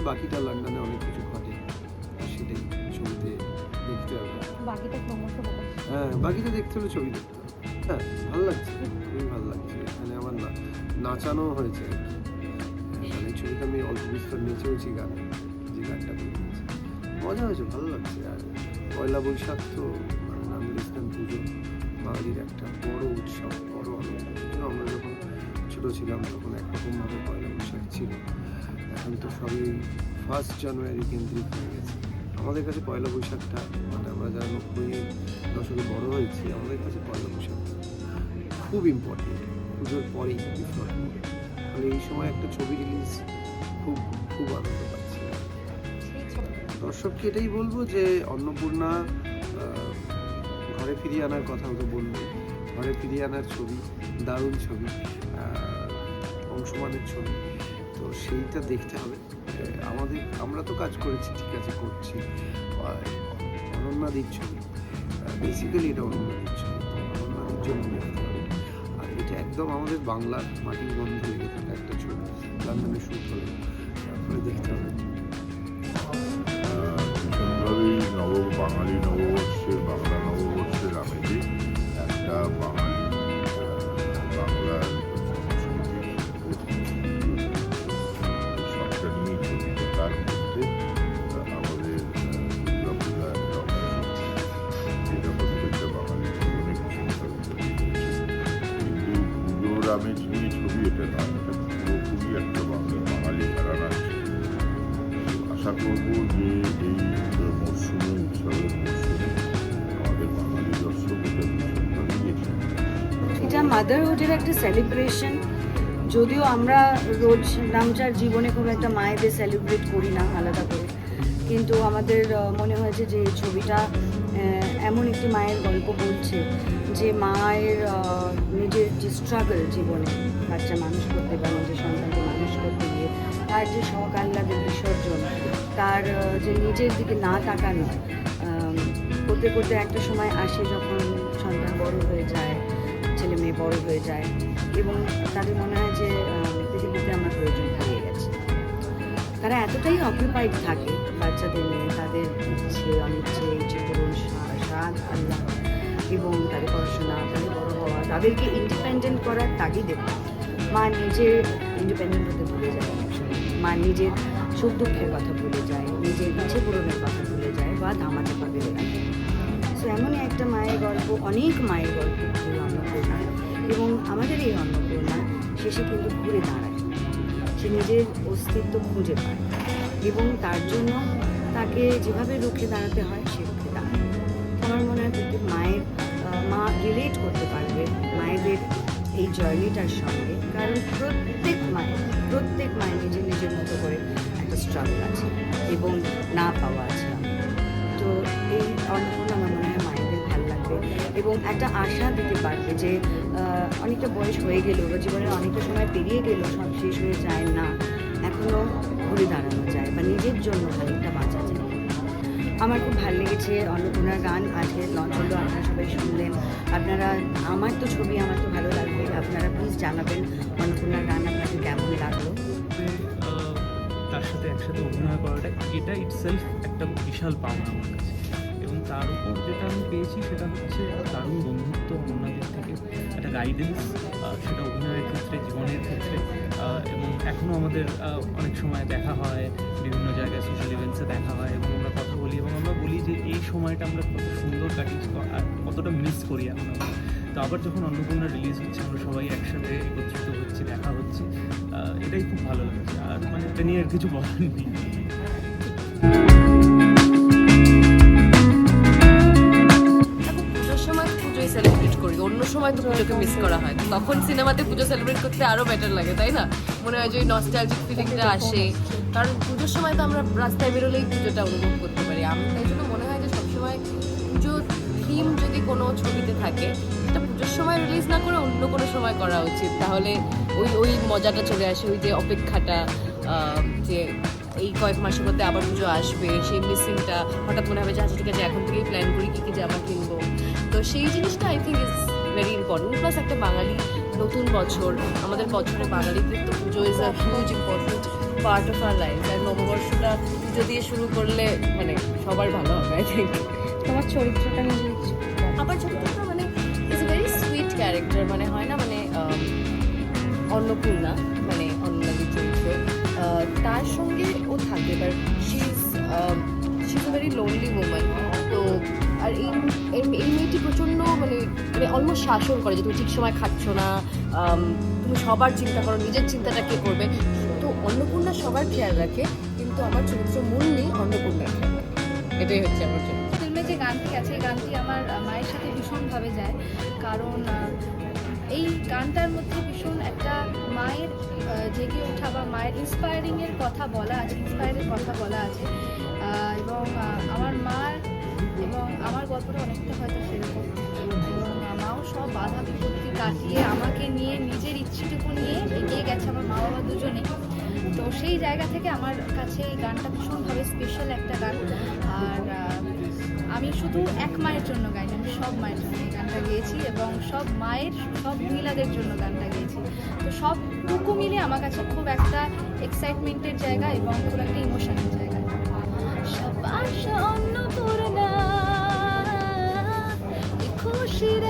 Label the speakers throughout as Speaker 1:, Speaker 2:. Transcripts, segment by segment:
Speaker 1: বাকিটা লন্ডনে অনেক কিছু ঘটে। সেটাই ছবিতে দেখতে হবে। হ্যাঁ বাকিটা দেখতে হলে ছবি দেখতে হবে। হ্যাঁ ভালো লাগছে। খুবই ভালো লাগছে। এখানে আমার না- নাচানো হয়েছে। মানে ছবিতে আমি অল্প বিস্তর নেচেওছি গান যে গানটা বেরিয়েছে মজা হয়েছে ভালো লাগছে। আর পয়লা বৈশাখ তো মানে নামুল ইসলাম পুজো। বাঙালির একটা বড় উৎসব বড় আনন্দ। আমরা যখন ছোটো ছিলাম তখন একরকমভাবে পয়লা বৈশাখ ছিল। এখন তো সবই ফার্স্ট জানুয়ারি কেন্দ্রিক হয়ে গেছে। আমাদের কাছে পয়লা বৈশাখটা মানে আমরা যারা নব্বই দশকে বড় হয়েছি, আমাদের কাছে পয়লা বৈশাখটা খুব ইম্পর্টেন্ট পুজোর পরেই বিফোর মানে এই সময় একটা ছবি রিলিজ খুব খুব আনন্দ পাচ্ছি। দর্শককে এটাই বলব যে, অন্নপূর্ণা ঘরে ফিরিয়ে আনার কথা তো বলব। ঘরে ফিরিয়ে আনার ছবি, দারুণ ছবি অংশমানের ছবি। সেইটা দেখতে হবে। আমাদের, আমরা তো কাজ করেছি, ঠিক আছে, করছি। অনন্যাদির ছবি। বেসিক্যালি এটা অনন্যাদির ছবি। অনন্যাদির জন্য আর এটা একদম আমাদের বাংলার মাটির লেগে থাকা একটা ছবি। লন্ডনে শ্যুট হলে তারপরে দেখতে হবে।
Speaker 2: বাঙালি নববর্ষের যে এই উৎসবের আমাদের বাঙালি এটা
Speaker 3: মাদারহুডের একটা সেলিব্রেশন যদিও আমরা রোজ নামচার জীবনে খুব একটা মায়েদের সেলিব্রেট করি না আলাদা করে। কিন্তু আমাদের মনে হয়েছে যে ছবিটা এমন একটি মায়ের গল্প বলছে যে মায়ের নিজের যে স্ট্রাগল জীবনে, বাচ্চা মানুষ করতে বা নিজের সন্তানকে মানুষ করতে তার যে আহ্লাদের বিসর্জন, তার যে নিজের দিকে না তাকানো করতে করতে একটা সময় আসে যখন সন্তান বড় হয়ে যায়, ছেলে মেয়ে বড় হয়ে যায় এবং তাদের মনে হয় যে পৃথিবীতে আমার প্রয়োজন হারিয়ে গেছে। তারা এতটাই অকুপাইড থাকে, বাচ্চাদের নিয়ে, তাদের ইচ্ছে, অনিচ্ছে, ইচ্ছে সা- স্বাদ আল্লাহ এবং তাদের পড়াশোনা, তাদের বড় হওয়া, তাদেরকে ইন্ডিপেন্ডেন্ট করার তাগিদে, মা নিজে ইন্ডিপেন্ডেন্ট হতে ভুলে যায় মা নিজের সুখ দুঃখের কথা ভুলে যায়, নিজের ইচ্ছে পূরণের কথা ভুলে যায় বা ধামাচাপা বেড়ে রাখে সো এমনই একটা মায়ের গল্প, অনেক মায়ের গল্প অন্নপূর্ণা এবং আমাদের এই অন্নপূর্ণা শেষে কিন্তু ঘুরে দাঁড়ায়। সে নিজের অস্তিত্ব খুঁজে পায় এবং তার জন্য তাকে যেভাবে রুখে দাঁড়াতে হয় সে রুখে দাঁড়ায়। আমার মনে হয় মায়ের জার্নিটার সঙ্গে, কারণ প্রত্যেক মায়ের প্রত্যেক মায়ের নিজের নিজের মতো করে একটা স্ট্রাগল আছে এবং না পাওয়া আছে। তো এই অন্নপূর্ণা আমার মনে হয় মায়েদের ভালো লাগবে এবং একটা আশা দিতে পারবে যে অনেকটা বয়স হয়ে গেল, বা জীবনের অনেকটা সময় পেরিয়ে গেল, সব শেষ হয়ে যায় না এখনও ঘুরে দাঁড়ানো যায় বা নিজের জন্য খানিকটা বাঁচা যায়। আমার খুব ভালো লেগেছে অন্নপূর্ণার গান আজকে লঞ্চ হলো, আপনারা সবাই শুনলেন। আপনারা, আমার তো ছবি, আমার তো ভালো লাগবে। আপনারা প্লিজ জানাবেন অন্নপূর্ণার গান আপনাকে কেমন লাগল?
Speaker 4: তার সাথে একসাথে অভিনয় করাটা, এটা ইটসেলফ একটা বিশাল পাওনা আমার কাছে। এবং তার উপর যেটা আমি পেয়েছি, সেটা হচ্ছে দারুণ বন্ধুত্ব অন্যদের থেকে, একটা গাইডেন্স সেটা অভিনয়ের ক্ষেত্রে, জীবনের ক্ষেত্রে এবং এখনও আমাদের অনেক সময় দেখা হয়, বিভিন্ন জায়গায় সোশ্যাল ইভেন্টসে দেখা হয়, এবং আমরা কথা বলি এবং আমরা বলি যে এই সময়টা আমরা কত সুন্দর কাটিয়েছি আর কতটা মিস করি এখন আমরা। তো আবার যখন অন্নপূর্ণা রিলিজ হচ্ছে, আমরা সবাই একসাথে একত্রিত হচ্ছি, দেখা হচ্ছে এটাই খুব ভালো লাগছে। আর মানে এটা নিয়ে আর কিছু বলার নেই।
Speaker 5: সময় করি তো পুজোকে মিস করা হয় তখন সিনেমাতে পুজো সেলিব্রেট করতে আরও বেটার লাগে, তাই না? মনে হয় যে ওই নস্টালজিক ফিলিংটা আসে। কারণ পুজোর সময় তো আমরা রাস্তায় বেরোলেই পুজোটা অনুভব করতে পারি। আমি তাই জন্য মনে হয় যে সবসময় পুজো থিম যদি কোনো ছবিতে থাকে সেটা পুজোর সময় রিলিজ না করে অন্য কোনো সময় করা উচিত। তাহলে ওই ওই মজাটা চলে আসে ওই যে অপেক্ষাটা যে এই কয়েক মাসের মধ্যে আবার পুজো আসবে সেই মিসিংটা হঠাৎ মনে হবে যে আচ্ছা ঠিক আছে এখন থেকেই প্ল্যান করি কী কী জামা কিনবো। তো সেই জিনিসটা I think is very important plus একটা বাঙালি নতুন বছর। আমাদের বছরে বাঙালিদের তো puja is a huge important part of our life আর নববর্ষটা পুজো দিয়ে শুরু করলে মানে সবার ভালো হবে আই থিঙ্ক
Speaker 6: তোমার চরিত্রটা কিছু
Speaker 5: আমার চরিত্রটা মানে is a very sweet character মানে হয় না মানে অন্নপূর্ণা মানে অন্নদাদির চরিত্র। তার সঙ্গে ও থাকে এবার she is she is a very lonely woman তো আর এই এই- মেয়েটি প্রচণ্ড মানে মানে অলমোস্ট শাসন করে যে তুমি ঠিক সময় খাচ্ছ না তুমি সবার চিন্তা করো নিজের চিন্তাটা কে করবে? অন্নপূর্ণা সবার খেয়াল রাখে, কিন্তু আমার চরিত্র মূল নেই রাখে। এটাই হচ্ছে আমার চরিত্র।
Speaker 6: ফিল্মে যে গানটি আছে, এই গানটি আমার মায়ের সাথে ভীষণভাবে যায়। কারণ এই গানটার মধ্যে ভীষণ একটা মায়ের জেগে ওঠা বা মায়ের ইন্সপায়ারিংয়ের কথা বলা আছে ইন্সপায়ারের কথা বলা আছে। এবং আমার মার এবং আমার গল্পটা অনেকটা হয়তো সেরকম। মাও সব বাধা বিপত্তি কাটিয়ে আমাকে নিয়ে, নিজের ইচ্ছেটুকু নিয়ে এগিয়ে গেছে আমার মা বাবা দুজনেই। তো সেই জায়গা থেকে আমার কাছে এই গানটা ভীষণভাবে স্পেশাল একটা গান। আর আমি শুধু এক মায়ের জন্য গাইনি, আমি সব মায়ের জন্য গানটা গেয়েছি এবং সব মায়ের, সব মহিলাদের জন্য গানটা গেয়েছি। তো সবটুকু মিলে আমার কাছে খুব একটা এক্সাইটমেন্টের জায়গা এবং খুব একটা ইমোশনের জায়গা। সবাস অন্নপূর্ণা খুশির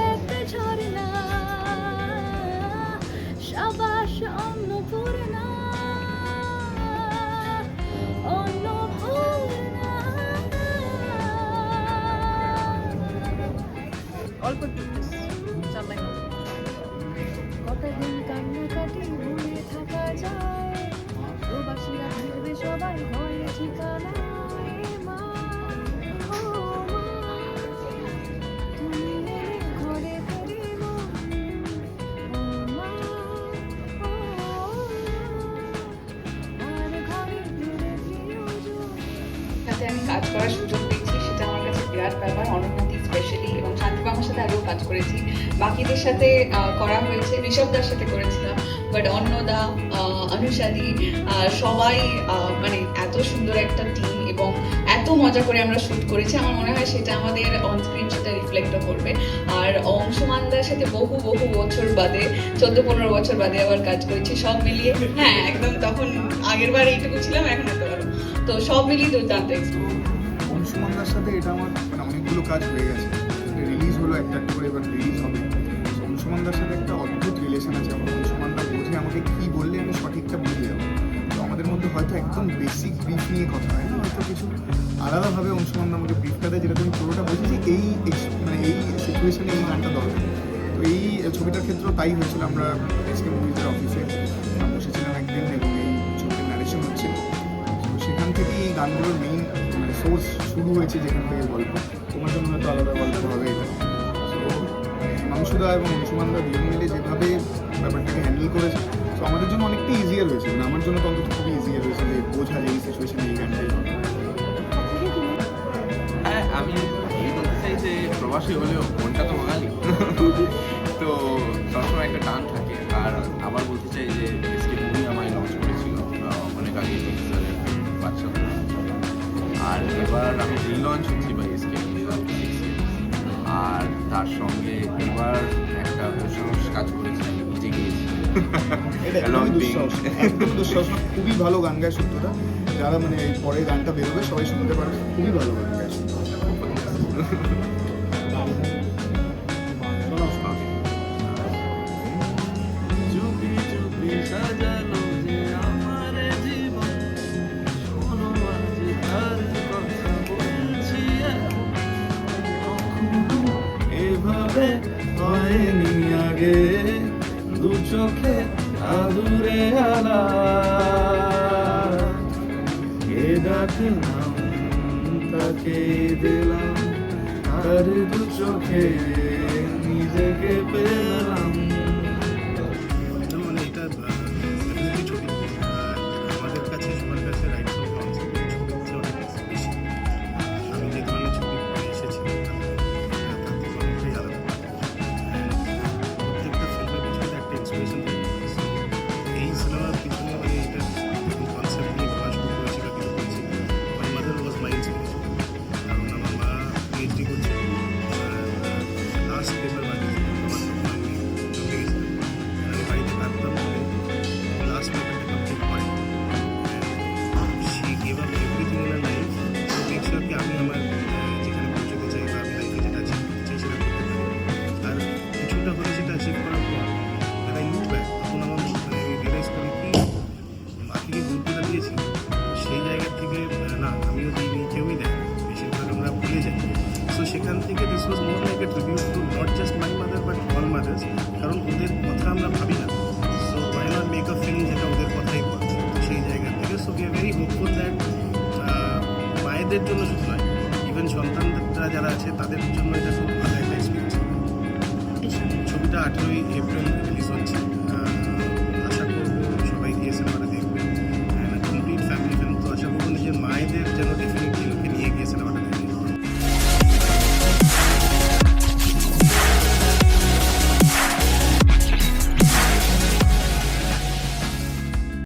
Speaker 7: করার সুযোগ পেয়েছি, সেটা আমার কাছে বিরাট ব্যাপার। অনন্যাদি স্পেশালি এবং শান্তিবামার সাথে আগেও কাজ করেছি। বাকিদের সাথে করা হয়েছে, ঋষভদার সাথে করেছিলাম। বাট অন্নদা অনুষাদি সবাই মানে এত সুন্দর একটা টিম এবং এত মজা করে আমরা শ্যুট করেছি। আমার মনে হয় সেটা আমাদের অনস্ক্রিন সেটা রিফ্লেক্টও করবে। আর অংশমানদার সাথে বহু বহু বছর বাদে, চোদ্দ, পনেরো বছর বাদে আবার কাজ করেছি, সব মিলিয়ে। হ্যাঁ একদম তখন আগের বার এইটুকু ছিলাম, এখন তো সব মিলিয়ে দুর্দান্ত experience।
Speaker 8: অংশুমানদার সাথে এটা আমার মানে অনেকগুলো কাজ হয়ে গেছে। রিলিজ হলো, একটা করে এবার রিলিজ হবে। অংশুমানদার সাথে একটা অদ্ভুত রিলেশন আছে। আমার অংশুমানদা বোঝে আমাকে কী বললে আমি সঠিকটা বুঝে যাব। তো আমাদের মধ্যে হয়তো একদম বেসিক ব্রিফ নিয়ে কথা হয় না, হয়তো কিছু আলাদাভাবে অংশুমানদা আমাকে ব্রিফটা দেয়, যেটা তুমি পুরোটা বুঝেছি এই মানে এই সিচুয়েশনে এই গানটা দরকার। তো এই ছবিটার ক্ষেত্রেও তাই হয়েছিল। আমরা এসকে মুভিজের অফিসে বসেছিলাম একদিন এবং এই ছবির ন্যারেশন হচ্ছে। তো সেখান থেকেই এই গানগুলোর মেইন সোর্স শুরু হয়েছে যেখান থেকে গল্প। তোমার জন্য হয়তো আলাদা গল্প হবে এটা। মাংসুদা এবং অংশুমানদা দুজন মিলে যেভাবে ব্যাপারটাকে হ্যান্ডেল করেছে তো আমাদের জন্য অনেকটা ইজিয়ার হয়েছে। মানে আমার জন্য তো অন্তত খুবই ইজিয়ার হয়েছে যে বোঝা যে এই এই গানটাই
Speaker 9: হ্যাঁ আমি এই বলতে চাই যে প্রবাসী হলেও মনটা তো বাঙালি তো সবসময় একটা টান থাকে। আর আবার বলতে চাই যে এবার আমি রিলঞ্চ হচ্ছি বা এসকে আর তার সঙ্গে এবার একটা দুঃসাহস কাজ করেছি নিজে গিয়েছি।
Speaker 8: খুবই ভালো গান গায় সত্যটা। যারা মানে পরে গানটা বেরোবে সবাই শুনতে পারবে। খুবই ভালো গান গায়
Speaker 9: চুপি ডাকলাম তাকে দিলাম আর দু চোখে নিজেকে পেলাম।
Speaker 10: A tribute to not just my mother but all mothers কারণ ওদের কথা আমরা ভাবি না। So why not make a film যেটা ওদের কথাই বলে সেই জায়গা থেকে? So we are very hopeful that মায়েদের জন্য শুধু নয় ইভেন সন্তানরা যারা আছে, তাদের জন্য এটা খুব ভালো একটা এক্সপিরিয়েন্স ছবিটা আঠেরোই এপ্রিল